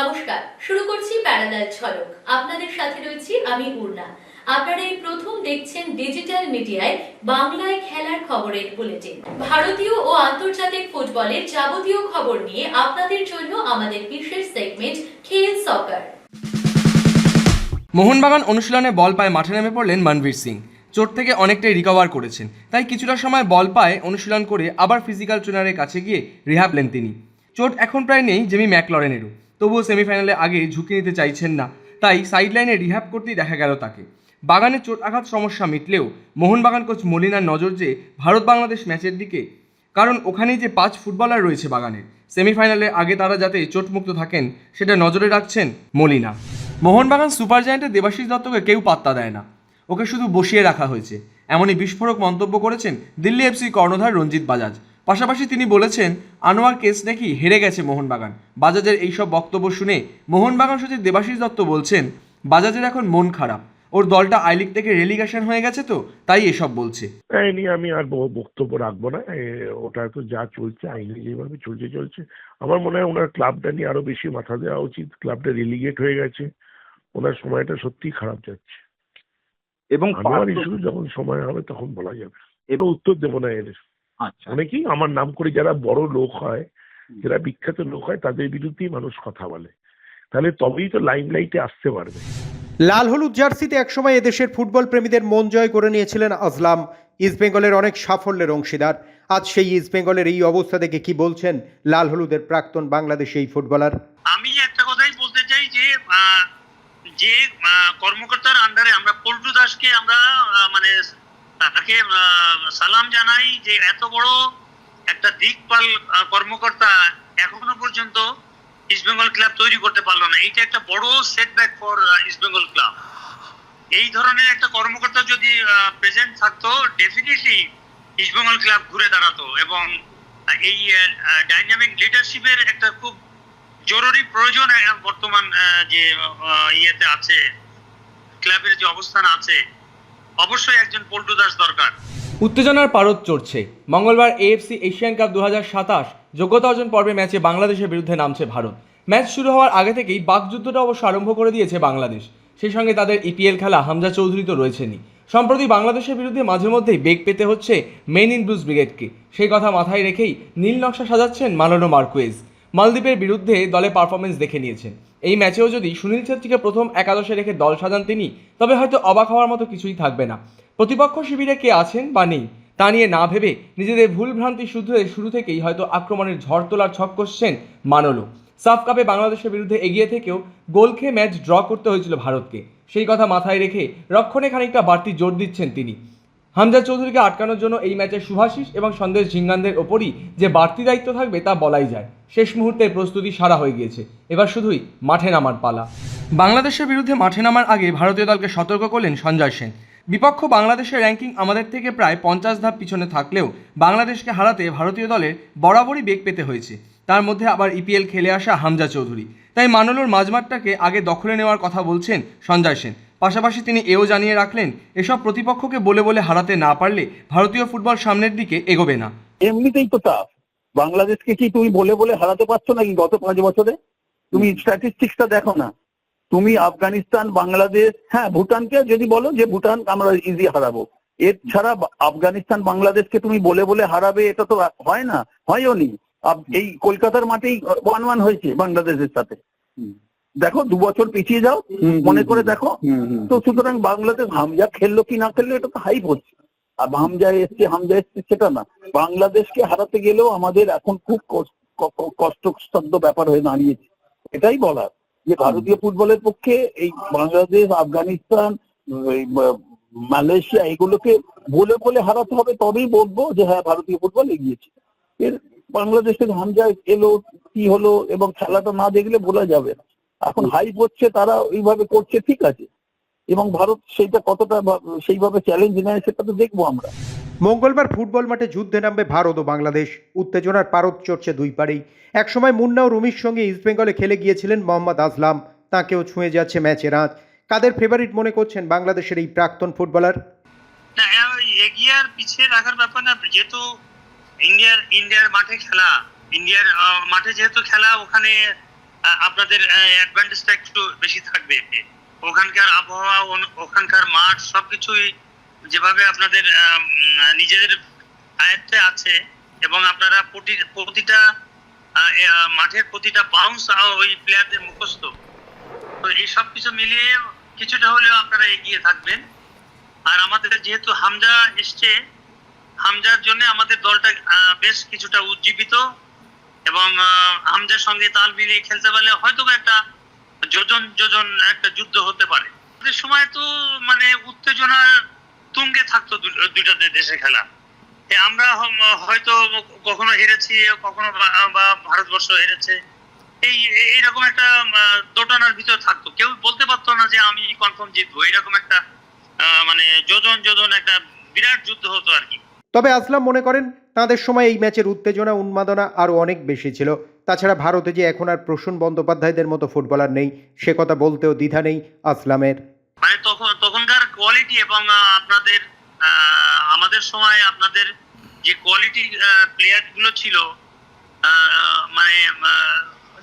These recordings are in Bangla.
নমস্কার, শুরু করছি প্যারালাল ঝলক আপনাদের সাথে রয়েছি আমি পূর্ণা আপনারা এই প্রথম দেখছেন ডিজিটাল মিডিয়ায় বাংলায় খেলার খবরের বুলেটিন। ভারতীয় ও আন্তর্জাতিক ফুটবলের যাবতীয় খবর নিয়ে আপনাদের জন্য আমাদের বিশেষ সেগমেন্ট খেল সকার মোহনবাগান অনুশীলনে বল পায় মাঠে নেমে পড়লেন মনবীর সিং। চোট থেকে অনেকটাই রিকভার করেছেন। তাই কিছুটা সময় বল পায় অনুশীলন করে আবার ফিজিক্যাল ট্রেনারের কাছে গিয়ে রিহাবলেন তিনি। চোট এখন প্রায় নেই, জেমি ম্যাকলরেনেরও। তবুও সেমিফাইনালে আগে ঝুঁকি নিতে চাইছেন না। তাই সাইডলাইনে রিহ্যাব করতেই দেখা গেল তাকে। বাগানে চোট আঘাত সমস্যা মিটলেও মোহনবাগান কোচ মলিনার নজর যে ভারত বাংলাদেশ ম্যাচের দিকে, কারণ ওখানেই যে পাঁচ ফুটবলার রয়েছে বাগানে সেমিফাইনালে আগে তারা যাতে চোটমুক্ত থাকেন, সেটা নজরে রাখছেন মলিনা। মোহনবাগান সুপার জায়ান্টের দেবাশিস দত্তকে কেউ পাত্তা দেয় না। ওকে শুধু বসিয়ে রাখা হয়েছে। এমনই বিস্ফোরক মন্তব্য করেছেন দিল্লি এফসি কর্ণধার রঞ্জিত বাজাজ। পাশাপাশি তিনি বলেছেন আনোয়ার কেস নাকি হেরে গেছে মোহনবাগান। বাজাজের এইসব বক্তব্য শুনে মোহনবাগান সচিব দেবাশিস দত্ত বলছেন বাজাজের এখন মন খারাপ। ওর দলটা আই লিগ থেকে রেলিগেশন হয়ে গেছে তো তাই এসব বলছে। এই নিয়ে আমি আর বক্তব্য রাখব না। ওটা তো যা চলছে আইনে যেভাবে চলছে চলছে। আমার মনে হয় ওনার ক্লাবটা নিয়ে আরও বেশি মাথা দেওয়া উচিত। ক্লাবটা রিলিগেট হয়ে গেছে। ওনার সময়টা সত্যিই খারাপ যাচ্ছে। এবং আমার ইস্যু যখন সময় হবে তখন বলা যাবে। এবং- এবং উত্তর দেবো না এর অনেকেই আমার নাম করে যারা বড় লোক হয় যারা বিখ্যাত লোক হয় তাদের বিরুদ্ধেই মানুষ কথা বলে। তাহলে তবেই তো লাইমলাইটে আসতে পারবে। লাল হলুদ জার্সিতে একসময় এদেশের ফুটবল প্রেমীদের মন জয় করে নিয়েছিলেন আজলাম ইস্টবেঙ্গলের অনেক সাফল্যের অংশীদার। আজ সেই ইস্টবেঙ্গলের এই অবস্থা দেখে কি বলছেন লাল হলুদের প্রাক্তন বাংলাদেশি এই ফুটবলার? আমি একটা কথাই বলতে চাই যে যে কর্মকর্তার আন্ডারে আমরা পল্টু দাসকে আমরা মানে তাকে সালাম জানাই যে এত বড় একটা দিকপাল কর্মকর্তা এখনও পর্যন্ত ইস্টবেঙ্গল ক্লাব তৈরি করতে পারল না। এটা একটা বড় সেটব্যাক ফর ইস্টবেঙ্গল ক্লাব এই ধরনের একটা কর্মকর্তা যদি প্রেজেন্ট থাকতো ডেফিনেটলি ইস্টবেঙ্গল ক্লাব ঘুরে দাঁড়াতো এবং এই ডাইনামিক লিডারশিপের একটা খুব জরুরি প্রয়োজন বর্তমান যে ইয়েতে আছে ক্লাবের যে অবস্থান আছে। অবশ্যই একজন পল্টু দাস দরকার। উত্তেজনার পারদ চড়ছে। মঙ্গলবার এএফসি এশিয়ান কাপ দু হাজার সাতাশ যোগ্যতা অর্জন পর্বে ম্যাচে বাংলাদেশের বিরুদ্ধে নামছে ভারত। ম্যাচ শুরু হওয়ার আগে থেকেই বাকযুদ্ধটা অবশ্য আরম্ভ করে দিয়েছে বাংলাদেশ। সেই সঙ্গে তাদের ইপিএল খেলা হামজা চৌধুরী তো রয়েছেনই। সম্প্রতি বাংলাদেশের বিরুদ্ধে মাঝে মধ্যেই বেগ পেতে হচ্ছে মেন ইন ব্লুজ ব্রিগেডকে। সেই কথা মাথায় রেখেই নীল নকশা সাজাচ্ছেন মালানো মার্কুয়েজ। মালদ্বীপের বিরুদ্ধে দলে পারফরমেন্স দেখে নিয়েছেন। এই ম্যাচেও যদি সুনীল ছেত্রীকে প্রথম একাদশে রেখে দল সাজান তিনি, তবে হয়তো অবাক হওয়ার মতো কিছুই থাকবে না। প্রতিপক্ষ শিবিরে কে আছেন বা নেই, তা নিয়ে না ভেবে নিজেদের ভুলভ্রান্তি শুধরে শুরু থেকেই হয়তো আক্রমণের ঝড় তোলার ছক কষছেন মানলো সাফ কাপে বাংলাদেশের বিরুদ্ধে এগিয়ে থেকেও গোল খেয়ে ম্যাচ ড্র করতে হয়েছিল ভারতকে। সেই কথা মাথায় রেখে রক্ষণে খানিকটা বাড়তি জোর দিচ্ছেন তিনি। হামজা চৌধুরীকে আটকানোর জন্য এই ম্যাচে সুভাশিস এবং সন্দেশ ঝিঙ্গানদের ওপরই যে বাড়তি দায়িত্ব থাকবে তা বলাই যায়। শেষ মুহূর্তে প্রস্তুতি সারা হয়ে গিয়েছে। এবার শুধুই মাঠে নামার পালা। বাংলাদেশের বিরুদ্ধে মাঠে নামার আগে ভারতীয় দলকে সতর্ক করলেন সঞ্জয় সেন। বিপক্ষ বাংলাদেশের র্যাঙ্কিং আমাদের থেকে প্রায় পঞ্চাশ ধাপ পিছনে থাকলেও বাংলাদেশকে হারাতে ভারতীয় দলের বরাবরই বেগ পেতে হয়েছে। তার মধ্যে আবার ইপিএল খেলে আসা হামজা চৌধুরী। তাই মানলোর মাঝমাঠটাকে আগে দখলে নেওয়ার কথা বলছেন সঞ্জয় সেন। পাশাপাশি তিনি এও জানিয়ে রাখলেন, এসব প্রতিপক্ষকে বলে বলে হারাতে না পারলে ভারতীয় ফুটবল সামনের দিকে এগোবে না। এমনিতেই তো টাফ বাংলাদেশকে কি তুমি বলে বলে হারাতে পারছ নাকি গত পাঁচ বছরে? তুমি স্ট্যাটিস্টিক্সটা দেখো না। তুমি আফগানিস্তান বাংলাদেশ হ্যাঁ ভুটানকে যদি বলো যে ভুটান আমরা ইজি হারাবো। এর ছাড়া আফগানিস্তান বাংলাদেশকে তুমি বলে বলে হারাবে এটা তো হয় না হয়ও নি। এই কলকাতার মাঠেই ওয়ান ওয়ান হয়েছে বাংলাদেশের সাথে। দেখো দু বছর পিছিয়ে যাও মনে করে দেখো। তো সুতরাং বাংলাদেশ হামজা খেললো কি না খেললো এটা তো হাইপ হচ্ছে। আর হামজা এসছে হামজা এসছে সেটা না। বাংলাদেশকে হারাতে গেলেও আমাদের এখন খুব কষ্টসাধ্য ব্যাপার হয়ে দাঁড়িয়েছে। এটাই বলার। যে ভারতীয় ফুটবলের পক্ষে এই বাংলাদেশ আফগানিস্তান মালয়েশিয়া এগুলোকে বলে বলে হারাতে হবে তবেই বলব যে হ্যাঁ ভারতীয় ফুটবল এগিয়েছে। এর বাংলাদেশের হামজা এলো কি হলো এবং খেলাটা না দেখলে বলা যাবে না। এখন হাইপ হচ্ছে তারা ওইভাবে করছে ঠিক আছে। এবং ভারত সেইটা কতটা সেইভাবে চ্যালেঞ্জ নেয় সেটা তো দেখব আমরা। মঙ্গলবার ফুটবল মাঠে যুদ্ধে নামবে ভারত ও বাংলাদেশ। উত্তেজনার পারদ চড়ছে দুই পারেই একসময় মুন্না ও রুমির সঙ্গে ইস্টবেঙ্গলে খেলে গিয়েছিলেন মোহাম্মদ আজলাম। তাকেও ছুঁয়ে যাচ্ছে ম্যাচের আঁচ কাদের ফেভারিট মনে করছেন বাংলাদেশের এই প্রাক্তন ফুটবলার? এগিয়ে আর পিছিয়ে রাখার ব্যাপার না। যেহেতু ইন্ডিয়ার ইন্ডিয়ার মাঠে খেলা ইন্ডিয়ার আহ, মাঠে যেহেতু খেলা ওখানে আপনাদের অ্যাডভান্টেজটা একটু বেশি থাকবে। ওখানকার আবহাওয়া ওখানকার মাঠ, সবকিছুই যেভাবে আপনাদের নিজেদের আয়ত্তে আছে এবং আপনারা প্রতি- প্রতিটা মাঠের প্রতিটা বাউন্স ওই প্লেয়ারদের মুখস্থ। তো এই সব কিছু মিলিয়ে কিছুটা হলেও আপনারা এগিয়ে থাকবেন। আর আমাদের যেহেতু হামজা এসছে, হামজার জন্য আমাদের দলটা বেশ কিছুটা উজ্জীবিত এবং হামজার সঙ্গে তাল মিলিয়ে খেলতে পারলে হয়তো একটা যোজন একটা যুদ্ধ হতে পারে। সময় তো মানে উত্তেজনা তুঙ্গে থাকতো দুইটা দেশে খেলা। আমরা হয়তো কখনো হেরেছি, কখনো বা- ভারতবর্ষ হেরেছে। এই এই- এইরকম একটা দোটানার ভিতর থাকতো। কেউ বলতে পারতো না যে আমি কনফার্ম জিতবো। এরকম একটা মানে যোজন যোজন একটা বিরাট যুদ্ধ হতো আর কি। তবে আসলাম মনে করেন, তাদের সময় এই ম্যাচের উত্তেজনা, উন্মাদনা আরও অনেক বেশি ছিল। তাছাড়া ভারতে যে এখন আর প্রসূন বন্দ্যোপাধ্যায়দের মতো ফুটবলার নেই, সে কথা বলতেও দ্বিধা নেই আসলামের। মানে তখন তখনকার কোয়ালিটি এবং আপনাদের আমাদের সময় আপনাদের যে কোয়ালিটি প্লেয়ারগুলো ছিল মানে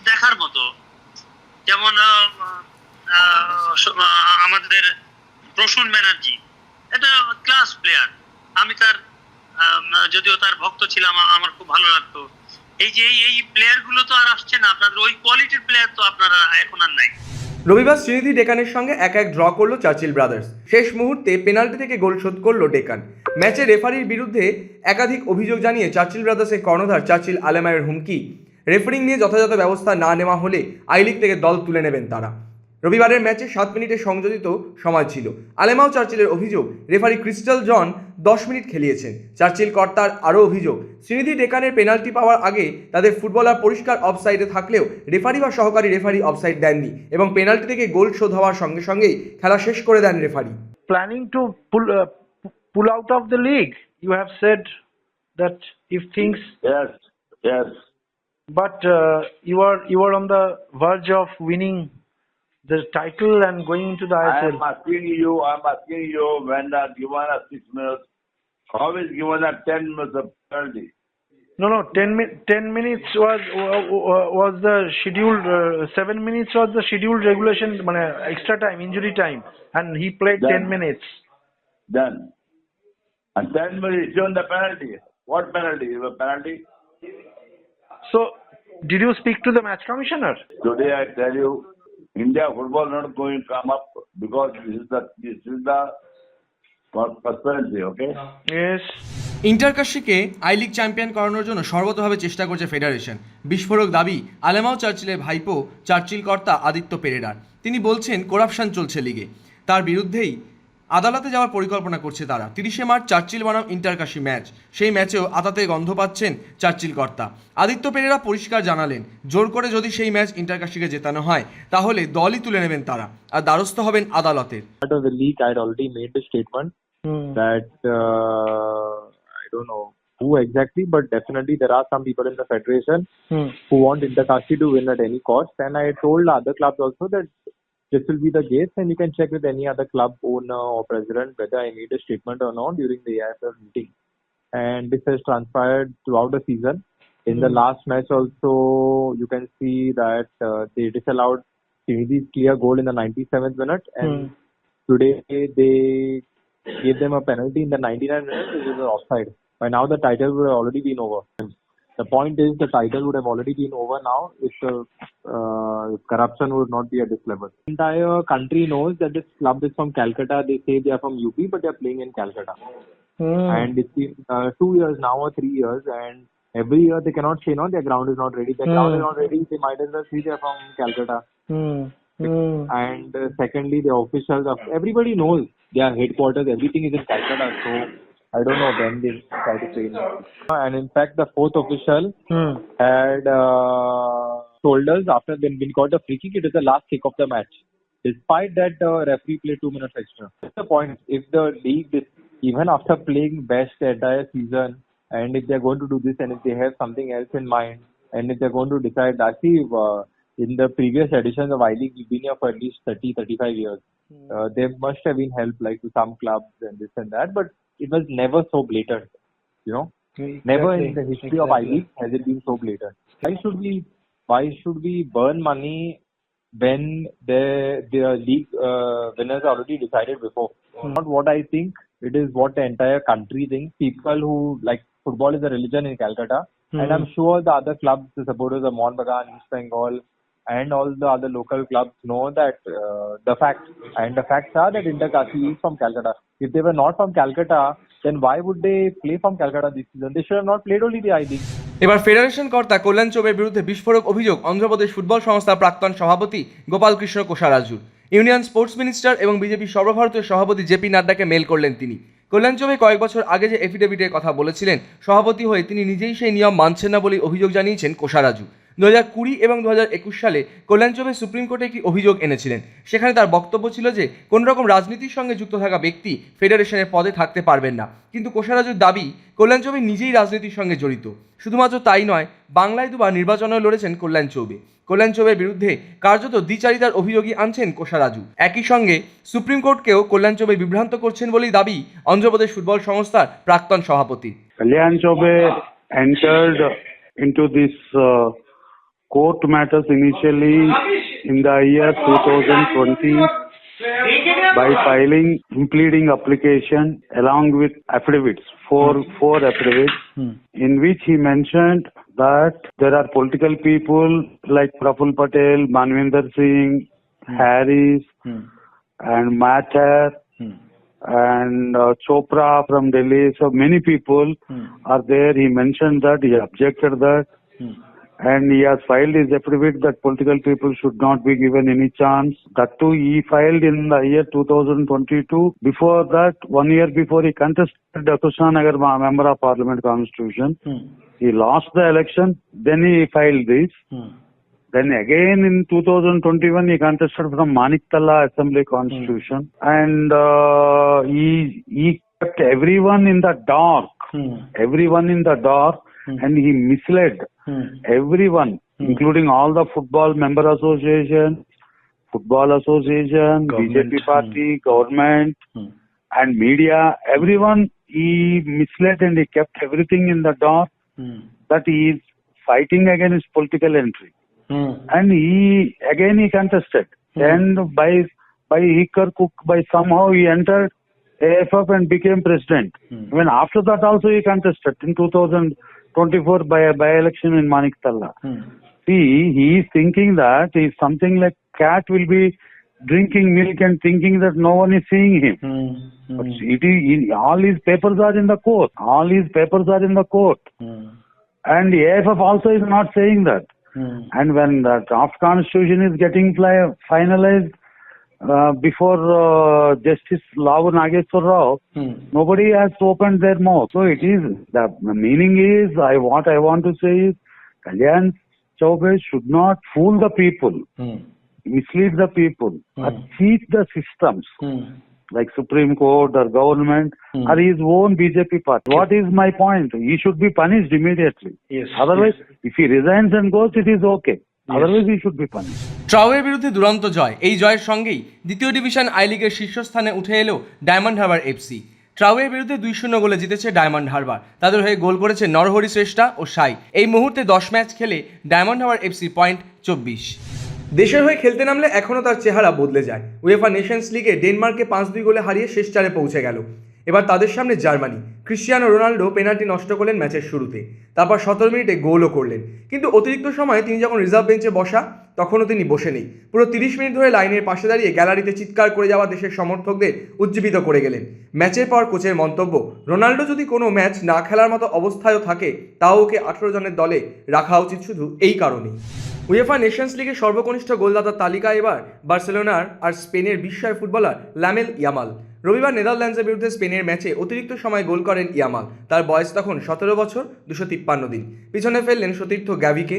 দেখার মতো। যেমন আমাদের প্রসূন ব্যানার্জি, এটা ক্লাস প্লেয়ার আমি তার যদিও তার ভক্ত ছিলাম, আমার খুব ভালো লাগতো। এই যে, এই- এই প্লেয়ার তো আর আসছে না, আপনাদের ওই কোয়ালিটির প্লেয়ার তো আপনারা এখন আর নাই। রবিবার শ্রীনিধি ডেকানের সঙ্গে এক এক ড্র করল চার্চিল ব্রাদার্স। শেষ মুহূর্তে পেনাল্টি থেকে গোল শোধ করল ডেকান। ম্যাচে রেফারির বিরুদ্ধে একাধিক অভিযোগ জানিয়ে চার্চিল ব্রাদার্সের কর্ণধার চার্চিল আলেমায়ের হুমকি। রেফারিং নিয়ে যথাযথ ব্যবস্থা না নেওয়া হলে আই লিগ থেকে দল তুলে নেবেন তারা। রবিবারের ম্যাচে সাত মিনিটে সংযোজিত সময় ছিল আলেমাও চার্চিলের অভিযোগ রেফারি ক্রিস্টাল জন দশ মিনিট খেলিয়েছেন চার্চিল কর্তার আরও অভিযোগ শ্রীনিধি ডেকানের পেনাল্টি পাওয়ার আগে তাদের ফুটবলার পরিষ্কার অফসাইডে থাকলেও রেফারি বা সহকারী রেফারি অফসাইড দেননি এবং পেনাল্টি থেকে গোল শোধ হওয়ার সঙ্গে সঙ্গেই খেলা শেষ করে দেন referee planning to pool of the league. You have said that if things, Yes, yes. but uh, you are you are on the verge of winning the title and going into the I ISL. am asking you, I'm asking you when are given a six minutes, how is given a ten minutes of penalty? No, no, ten min ten minutes was was the scheduled uh, seven minutes was the scheduled regulation, মানে extra time, injury time, and he played ten minutes. Then, and ten minutes given the penalty. What penalty? Is a penalty? So, did you speak to the match commissioner? Today I tell you, India football not going to come up because this is the this is the transparency, Okay. Yes. ইন্টারকাশিকে আই লিগ চ্যাম্পিয়ন করানোর জন্য সর্বতভাবে চেষ্টা করছে ফেডারেশন বিস্ফোরক দাবি আলেমাও চার্চিলের ভাইপো চার্চিল কর্তা আদিত্য পেরেরার তিনি বলছেন করাপশন চলছে লিগে তার বিরুদ্ধেই আদালতে যাওয়ার পরিকল্পনা করছে তারা। তিরিশে মার্চ চার্চিল বনাম ইন্টারকাশি ম্যাচ। সেই ম্যাচেও আদাতে গন্ধ পাচ্ছেন চার্চিল কর্তা। আদিত্য পেরেরা পরিষ্কার জানালেন জোর করে যদি সেই ম্যাচ ইন্টারকাশিকে জেতানো হয় তাহলে দলই তুলে নেবেন তারা। আর দ্বারস্থ হবেন আদালতের। uh, Who exactly but definitely there are some people in the federation hmm. who want Intercasti to win at any cost. And I told other clubs also that this will be the case, and you can check with any other club owner or president whether I made a statement or not during the AIFF meeting. And this has transpired throughout the season. In the last match also, you can see that uh, they disallowed Srinidhi's clear goal in the 97th minute, and Hmm. today they gave them a penalty in the 99th minute, which is an offside. By now, the title would have already been over. The point is, the title would have already been over now if the uh, if corruption would not be at this level. Entire country knows that this club is from Calcutta. They say they are from UP, but they are playing in Calcutta. Hmm. And it's been uh, two years now or three years, and every year they cannot say no, their ground is not ready. Their ground Hmm. is not ready. They might as well say they are from Calcutta. Hmm. Hmm. and uh, secondly the officials of everybody knows their headquarters everything is in calcutta so i don't know when they try to train and in fact the fourth official Hmm. had uh, told us after when we got the free kick it is the last kick of the match. Despite that the referee played two minutes extra. That's the point. If the league even after playing best the entire season and if they're going to do this and if they have something else in mind and if they're going to decide I see uh, in the previous editions of I League we've been here for at least 30 35 years. Uh, there must have been help like to some clubs and this and that but it was never so blatant you know? Never in the history of I League has it been so blatant. Why should we why should we burn money when the the league uh, winners are already decided before? Not what I think. It is what the entire country thinks. People who like football is a religion in Calcutta, and I'm sure the other clubs, the supporters of Mohun Bagan, East Bengal, and all the other local clubs know that uh, the facts. And the facts are that Intercasti is from Calcutta. If they were not from Calcutta, then why would they play from Calcutta this season? They should have not played only the I League. এবার ফেডারেশন কর্তা কল্যাণ চৌবের বিরুদ্ধে বিস্ফোরক অভিযোগ অন্ধ্রপ্রদেশ ফুটবল সংস্থার প্রাক্তন সভাপতি গোপাল কৃষ্ণ কোষারাজুর ইউনিয়ন স্পোর্টস মিনিস্টার এবং বিজেপি সর্বভারতীয় সভাপতি জেপি নাড্ডাকে মেল করলেন তিনি কল্যাণ চৌবে কয়েক বছর আগে যে এফিডেভিটের কথা বলেছিলেন সভাপতি হয়ে তিনি নিজেই সেই নিয়ম মানছেন না বলে অভিযোগ জানিয়েছেন কোষারাজু দু হাজার কুড়ি এবং দু হাজার একুশ সালে কল্যাণ চৌবে সুপ্রিম কোর্টে একটি অভিযোগ এনেছিলেন। সেখানে তার বক্তব্য ছিল যে কোনো রকম রাজনীতির সঙ্গে যুক্ত থাকা ব্যক্তি ফেডারেশনের পদে থাকতে পারবেন না। কিন্তু কোষারাজুর দাবি কল্যাণ চৌবে নিজেই রাজনীতির সঙ্গে জড়িত। শুধুমাত্র তাই নয় বাংলায় দুবার নির্বাচনেও লড়েছেন কল্যাণ চৌবে কল্যাণ চৌবের বিরুদ্ধে কার্যত দ্বিচারিতার অভিযোগই আনছেন কোষারাজু। একই সঙ্গে সুপ্রিম কোর্টকেও কল্যাণ চৌবে বিভ্রান্ত করছেন বলেই দাবি অন্ধ্রপ্রদেশ ফুটবল সংস্থার প্রাক্তন সভাপতি Kalyan Chaubey entered into this uh, court matters initially in the year 2020 by filing pleading application along with affidavits, four hmm. four affidavits, hmm. in which he mentioned that there are political people like Praful Patel, Manvinder Singh, hmm. Harris, and Matter and uh, Chopra from Delhi. So many people are there. He mentioned that he objected that. And he has filed his affidavit that political people should not be given any chance. That too, he filed in the year 2022. Before that, one year before, he contested the Kusanagar Member of Parliament Constitution. Hmm. He lost the election. Then he filed this. Hmm. Then again in 2021 he contested from Maniktala Assembly Constitution hmm. and uh, he he kept everyone in the dark, everyone in the dark, Hmm. and he misled hmm. everyone, hmm. including all the football member association, football association, BJP party, government, and media. Everyone he misled and he kept everything in the dark that he is fighting against political entry. And he again he contested. And by by Hikar Cook by somehow he entered AFF and became president. Even after that also he contested. In 2024 by a by election in Maniktala. Hmm. See, he is thinking that is something like cat will be drinking milk and thinking that no one is seeing him. Hmm. Hmm. But it is, all his papers are in the court. All his papers are in the court. And AFF also is not saying that. And when the draft constitution is getting fly, finalized Uh, before uh, Justice Lavu Nageshwar Rao, hmm. nobody has opened their mouth. So it is the meaning is I what I want to say is Kalyan Chaube should not fool the people, hmm. mislead the people, hmm. or cheat the systems like Supreme Court or government or his own BJP party. What is my point? He should be punished immediately. Yes. Otherwise, if he resigns and goes, it is okay. Punished. ট্রাউয়ের বিরুদ্ধে দুরন্ত জয়। এই জয়ের সঙ্গেই দ্বিতীয় ডিভিশন আই লিগের শীর্ষস্থানে উঠে এলো ডায়মন্ড হারবার এফসি। ট্রাউয়ের বিরুদ্ধে দুই শূন্য গোলে জিতেছে ডায়মন্ড হারবার। তাদের হয়ে গোল করেছে নরহরি শ্রেষ্ঠা ও সাই। এই মুহূর্তে দশ ম্যাচ খেলে ডায়মন্ড হারবার এফসি পয়েন্ট চব্বিশ। দেশের হয়ে খেলতে নামলে এখনও তার চেহারা বদলে যায়। উয়েফা নেশনস লিগে ডেনমার্কে পাঁচ দুই গোলে হারিয়ে শেষ চারে পৌঁছে গেল। এবার তাদের সামনে জার্মানি। ক্রিশ্চিয়ানো রোনাল্ডো পেনাল্টি নষ্ট করলেন ম্যাচের শুরুতে। তারপর সতেরো মিনিটে গোলও করলেন। কিন্তু অতিরিক্ত সময়ে তিনি যখন রিজার্ভ বেঞ্চে বসা, তখনও তিনি বসে নেই। পুরো তিরিশ মিনিট ধরে লাইনের পাশে দাঁড়িয়ে গ্যালারিতে চিৎকার করে যাওয়া দেশের সমর্থকদের উজ্জীবিত করে গেলেন। ম্যাচের পর কোচের মন্তব্য, রোনাল্ডো যদি কোনো ম্যাচ না খেলার মতো অবস্থায়ও থাকে, তাও ওকে আঠেরো জনের দলে রাখা উচিত শুধু এই কারণেই। উয়েফা নেশনস লিগের সর্বকনিষ্ঠ গোলদাতার তালিকা এবার বার্সেলোনার আর স্পেনের বিস্ময় ফুটবলার ল্যামেল ইয়ামাল। রবিবার নেদারল্যান্ডসের বিরুদ্ধে স্পেনের ম্যাচে অতিরিক্ত সময় গোল করেন ইয়ামাল। তার বয়স তখন সতেরো বছর, দুশো তিপ্পান্ন দিন। পিছনে ফেললেন সতীর্থ গ্যাভিকে,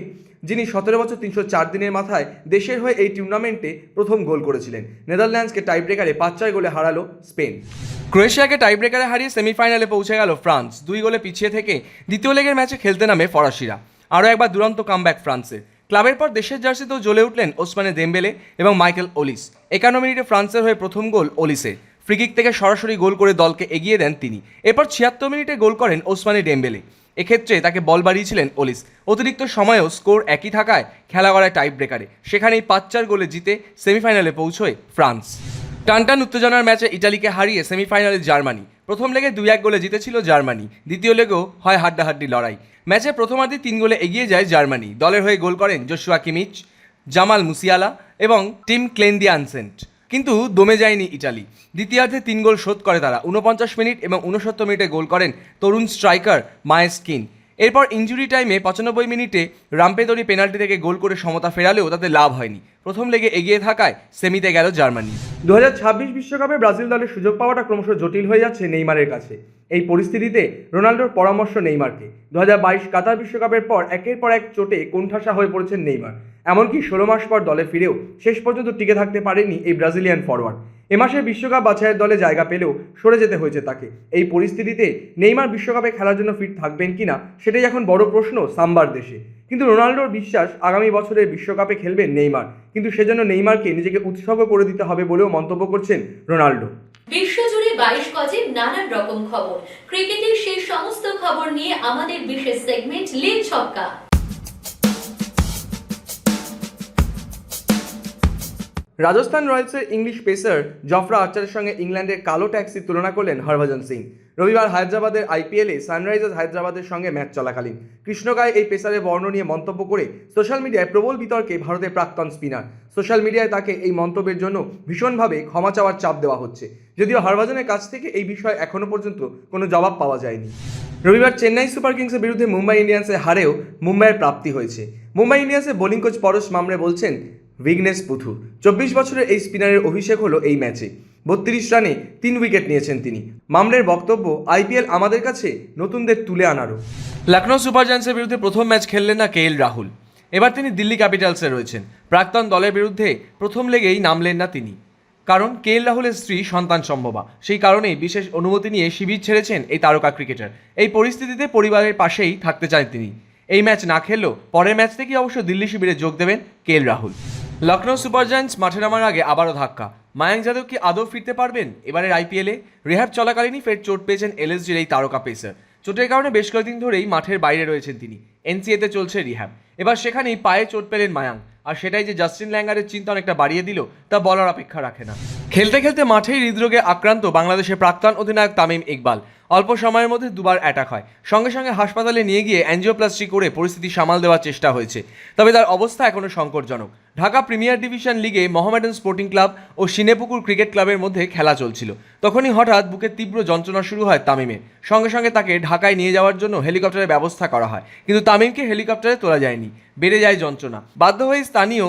যিনি সতেরো বছর, তিনশো চার দিনের মাথায় দেশের হয়ে এই টুর্নামেন্টে প্রথম গোল করেছিলেন। নেদারল্যান্ডসকে টাইব্রেকারে পাঁচ ছয় গোলে হারালো স্পেন। ক্রোয়েশিয়াকে টাইব্রেকারে হারিয়ে সেমিফাইনালে পৌঁছে গেল ফ্রান্স। দুই গোলে পিছিয়ে থেকে দ্বিতীয় লেগের ম্যাচে খেলতে নামে ফরাসিরা। আরও একবার দুরন্ত কামব্যাক ফ্রান্সের। ক্লাবের পর দেশের জার্সিতেও জ্বলে উঠলেন ওসমানে দেমবেলে এবং মাইকেল ওলিস। একান্ন মিনিটে ফ্রান্সের হয়ে প্রথম গোল ওলিসের। ফ্রিকিক থেকে সরাসরি গোল করে দলকে এগিয়ে দেন তিনি। এরপর ছিয়াত্তর মিনিটে গোল করেন ওসমানে ডেম্বেলে এক্ষেত্রে তাকে বল বাড়িয়েছিলেন ওলিস। অতিরিক্ত সময়েও স্কোর একই থাকায় খেলা গড়ায় টাইপ ব্রেকারে সেখানেই পাঁচ চার গোলে জিতে সেমিফাইনালে পৌঁছয় ফ্রান্স। টানটান উত্তেজনার ম্যাচে ইটালিকে হারিয়ে সেমিফাইনালে জার্মানি। প্রথম লেগে দুই এক গোলে জিতেছিল জার্মানি, দ্বিতীয় লেগেও হয় হাড্ডাহাড্ডি লড়াই। ম্যাচে প্রথমার্ধে তিন গোলে এগিয়ে যায় জার্মানি, দলের হয়ে গোল করেন জোশুয়া কিমিচ, জামাল মুসিয়ালা এবং টিম ক্লেন্দিয়ানসেন্ট কিন্তু দমে যায়নি ইটালি। দ্বিতীয়ার্ধে তিন গোল শোধ করে তারা উনপঞ্চাশ মিনিট এবং উনসত্তর মিনিটে গোল করেন তরুণ স্ট্রাইকার মায়েস্কিন। এরপর ইঞ্জুরি টাইমে পঁচানব্বই মিনিটে রামপেদরি পেনাল্টি থেকে গোল করে সমতা ফেরালেও তাতে লাভ হয়নি। প্রথম লেগে এগিয়ে থাকায় সেমিতে গেল জার্মানি। দু বিশ্বকাপে ব্রাজিল দলের সুযোগ পাওয়াটা ক্রমশ জটিল হয়ে যাচ্ছে নেইমারের কাছে। এই পরিস্থিতিতে রোনাল্ডোর পরামর্শ নেইমারকে। দু হাজার বাইশ কাতার বিশ্বকাপের পর একের পর এক চোটে কোণঠাসা হয়ে পড়েছেন নেইমার। এমনকি ষোলো মাস পর দলে ফিরেও শেষ পর্যন্ত টিকে থাকতে পারেনি এই ব্রাজিলিয়ান ফরওয়ার্ড এ মাসে বিশ্বকাপ বাছাইয়ের দলে জায়গা পেলেও সরে যেতে হয়েছে তাকে। এই পরিস্থিতিতে নেইমার বিশ্বকাপে খেলার জন্য ফিট থাকবেন কিনা সেটাই এখন বড় প্রশ্ন সাম্বার দেশে। কিন্তু রোনাল্ডোর বিশ্বাস আগামী বছরের বিশ্বকাপে খেলবেন নেইমার। কিন্তু সেজন্য নেইমারকে নিজেকে উৎসর্গ করে দিতে হবে বলেও মন্তব্য করছেন রোনাল্ডো। বিশ্বজুড়ে বাইশ গজে নানান রকম খবর। ক্রিকেটের সেই সমস্ত খবর নিয়ে আমাদের বিশেষ সেগমেন্ট লিগ ছক্কা। রাজস্থান রয়্যালসের ইংলিশ পেসার জফরা আর্চারের সঙ্গে ইংল্যান্ডের কালো ট্যাক্সি তুলনা করলেন হরভজন সিং। রবিবার হায়দ্রাবাদের আইপিএলে সানরাইজার্স হায়দ্রাবাদের সঙ্গে ম্যাচ চলাকালীন। কৃষ্ণকায় এই পেসারের বর্ণ নিয়ে মন্তব্য করে সোশ্যাল মিডিয়ায় প্রবল বিতর্কে ভারতের প্রাক্তন স্পিনার। সোশ্যাল মিডিয়ায় তাকে এই মন্তব্যের জন্য ভীষণভাবে ক্ষমা চাওয়ার চাপ দেওয়া হচ্ছে। যদিও হরভজনের কাছ থেকে এই বিষয়ে এখনও পর্যন্ত কোনো জবাব পাওয়া যায়নি। রবিবার চেন্নাই সুপার কিংসের বিরুদ্ধে মুম্বাই ইন্ডিয়ান্সের হারেও মুম্বাইয়ের প্রাপ্তি হয়েছে। মুম্বাই ইন্ডিয়ান্সের বোলিং কোচ পরশ মামরে বলছেন বিঘ্নেশ পুথু চব্বিশ বছরের এই স্পিনারের অভিষেক হলো এই ম্যাচে। বত্রিশ রানে তিন উইকেট নিয়েছেন তিনি। মামলের বক্তব্য আইপিএল আমাদের কাছে, নতুনদের তুলে আনারও। লখনৌ সুপার জায়ান্টসের বিরুদ্ধে প্রথম ম্যাচ খেললেন না কে এল রাহুল। এবার তিনি দিল্লি ক্যাপিটালসে রয়েছেন। প্রাক্তন দলের বিরুদ্ধে প্রথম লেগেই নামলেন না তিনি। কারণ কে এল রাহুলের স্ত্রী সন্তান সম্ভবা। সেই কারণেই বিশেষ অনুমতি নিয়ে শিবির ছেড়েছেন এই তারকা ক্রিকেটার। এই পরিস্থিতিতে পরিবারের পাশেই থাকতে চান তিনি। এই ম্যাচ না খেললেও পরের ম্যাচ থেকেই অবশ্য দিল্লি শিবিরে যোগ দেবেন K L Rahul. Lucknow super giants মাঠে নামার আগে আবারও ধাক্কা। মায়াঙ্ক যাদব কি আদৌ ফিরতে পারবেন? এবারের আইপিএলে রেহাব চলাকালীনই ফের চোট পেয়েছেন এলএসজির এই তারকা পেসার। চোটের কারণে বেশ কয়েকদিন ধরেই মাঠের বাইরে রয়েছেন তিনি। এনসিএতে চলছে রিহ্যাব এবার সেখানেই পায়ে চোট পেলেন মায়াঙ্ক। আর সেটাই যে জাস্টিন ল্যাঙ্গারের চিন্তা অনেকটা বাড়িয়ে দিল, তা বলার অপেক্ষা রাখে না। খেলতে খেলতে মাঠেই হৃদরোগে আক্রান্ত বাংলাদেশের প্রাক্তন অধিনায়ক তামিম ইকবাল। অল্প সময়ের মধ্যে দুবার অ্যাটাক হয়। সঙ্গে সঙ্গে হাসপাতালে নিয়ে গিয়ে অ্যাঞ্জিওপ্লাস্টি করে পরিস্থিতি সামাল দেওয়ার চেষ্টা হয়েছে। তবে তার অবস্থা এখনও সংকটজনক। ঢাকা প্রিমিয়ার ডিভিশন লিগে মোহামেডান স্পোর্টিং ক্লাব ও সিনেপুকুর ক্রিকেট ক্লাবের মধ্যে খেলা চলছিল। তখনই হঠাৎ বুকের তীব্র যন্ত্রণা শুরু হয় তামিমের। সঙ্গে সঙ্গে তাকে ঢাকায় নিয়ে যাওয়ার জন্য হেলিকপ্টারের ব্যবস্থা করা হয়। কিন্তু তামিমকে হেলিকপ্টারে তোলা যায়নি। বেড়ে যায় যন্ত্রণা। বাধ্য হয়ে স্থানীয়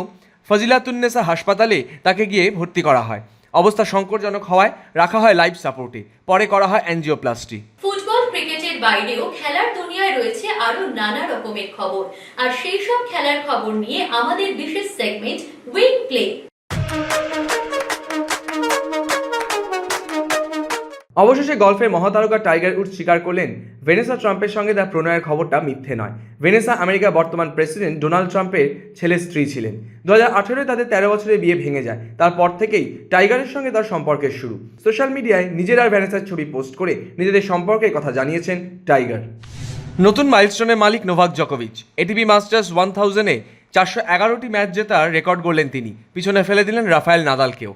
ফজিলাতুন্নেসা হাসপাতালে তাকে গিয়ে ভর্তি করা হয়। অবস্থা সংকটজনক হওয়ায় রাখা হয় লাইফ সাপোর্টে পরে করা হয় অ্যাঞ্জিওপ্লাস্টি ফুটবল ক্রিকেটের বাইরেও খেলার দুনিয়ায় রয়েছে আরও নানা রকমের খবর। আর সেই সব খেলার খবর নিয়ে আমাদের বিশেষ সেগমেন্ট উইং প্লে অবশেষে গল্ফের মহাতারকা টাইগার উডস স্বীকার করলেন, ভেনেসা ট্রাম্পের সঙ্গে তার প্রণয়ের খবরটা মিথ্যে নয়। ভেনেসা আমেরিকার বর্তমান প্রেসিডেন্ট ডোনাল্ড ট্রাম্পের ছেলের স্ত্রী ছিলেন। দু হাজার তাদের তেরো বছরের বিয়ে ভেঙে যায়। তারপর থেকেই টাইগারের সঙ্গে তার সম্পর্কের শুরু। সোশ্যাল মিডিয়ায় নিজের আর ভ্যানেসার ছবি পোস্ট করে নিজেদের সম্পর্কের কথা জানিয়েছেন টাইগার। নতুন মাইলস্টোনের মালিক নোভাক জকোভিচ। এটিপি মাস্টার্স ওয়ান থাউজেন্ডে চারশো এগারোটি ম্যাচ জেতার রেকর্ড গড়লেন তিনি। পিছনে ফেলে দিলেন রাফায়েল নাদালকেও।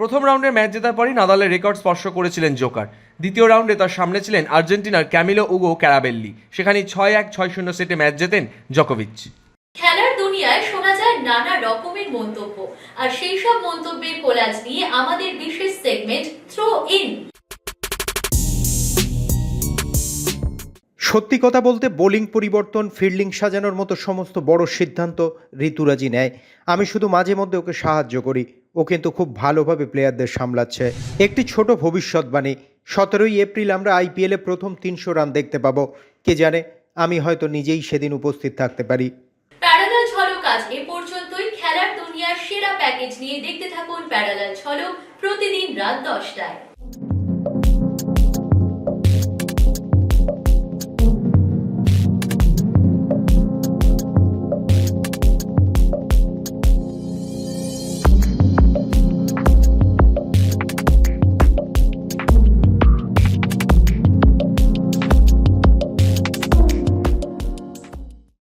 প্রথম রাউন্ডের ম্যাচ জেতার পরই নাদালের রেকর্ড স্পর্শ করেছিলেন জোকার। দ্বিতীয় রাউন্ডে তার সামনে ছিলেন আর্জেন্টিনার ক্যামিলো উগো ক্যারাবেল্লি। সেখানে ছয় এক ছয় শূন্য সেটে ম্যাচ জেতেন জকোভিচ। খেলার দুনিয়ায় শোনা যায় নানা রকমের মন্তব্য। আর সেই সব মন্তব্যের কোলাজ নিয়ে আমাদের বিশেষ সেগমেন্ট থ্রো ইন সত্যি কথা বলতে বোলিং পরিবর্তন ফিল্ডিং সাজানোর মতো সমস্ত বড় সিদ্ধান্ত ঋতুরাজি নেয়। আমি শুধু মাঝে মধ্যে ওকে সাহায্য করি। ও কিন্তু খুব ভালোভাবে প্লেয়ারদের সামলাচ্ছে। একটি ছোট ভবিষ্যৎবাণী, সতেরোই এপ্রিল আমরা আইপিএলে প্রথম তিনশো রান দেখতে পাবো। কে জানে, আমি হয়তো নিজেই সেদিন উপস্থিত থাকতে পারি। প্যারালাল ঝলক আজ এ পর্যন্তই। খেলার দুনিয়ার সেরা প্যাকেজ নিয়ে দেখতে থাকুন প্যারালাল ঝলক প্রতিদিন রাত দশটায়।